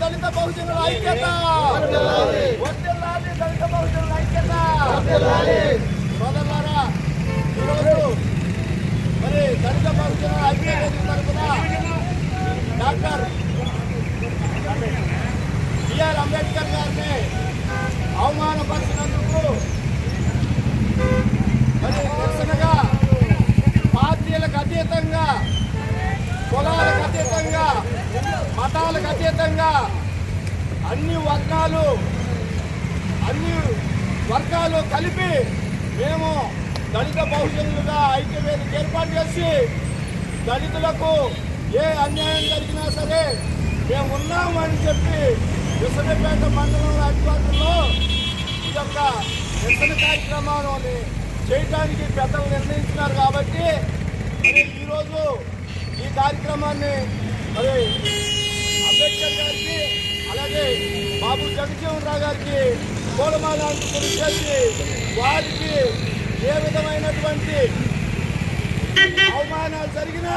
దళిత బహుజనుల ఐక్యత దళిత బహుజనుల ఐక్యత సోదరులారా ఈరోజు మరి దళిత బహుజనుల ఐక్యత తరఫున డాక్టర్ బిఆర్ అంబేద్కర్ గారిని అవమానపరిచినందుకు మరి నిరసనగా పార్టీలకు అతీతంగా కులాలకు అతీతంగా మతాలకు అతీతంగా అన్ని వర్గాలు అన్ని వర్గాలు కలిపి మేము దళిత బహుజనులుగా ఐక్యవేదిక ఏర్పాటు చేసి దళితులకు ఏ అన్యాయం జరిగినా సరే మేము ఉన్నామని చెప్పి విసనపేట మండలం అధికారుల్లో ఈ యొక్క నిరసన కార్యక్రమాన్ని చేయడానికి పెద్దలు నిర్ణయించినారు కాబట్టి ఈరోజు కార్యక్రమాన్ని మరి అంబేద్కర్ గారికి అలాగే బాబు జగజీవన్ రావు గారికి పూలమాలాంటి చేసి వారికి ఏ విధమైనటువంటి అవమానాలు జరిగినా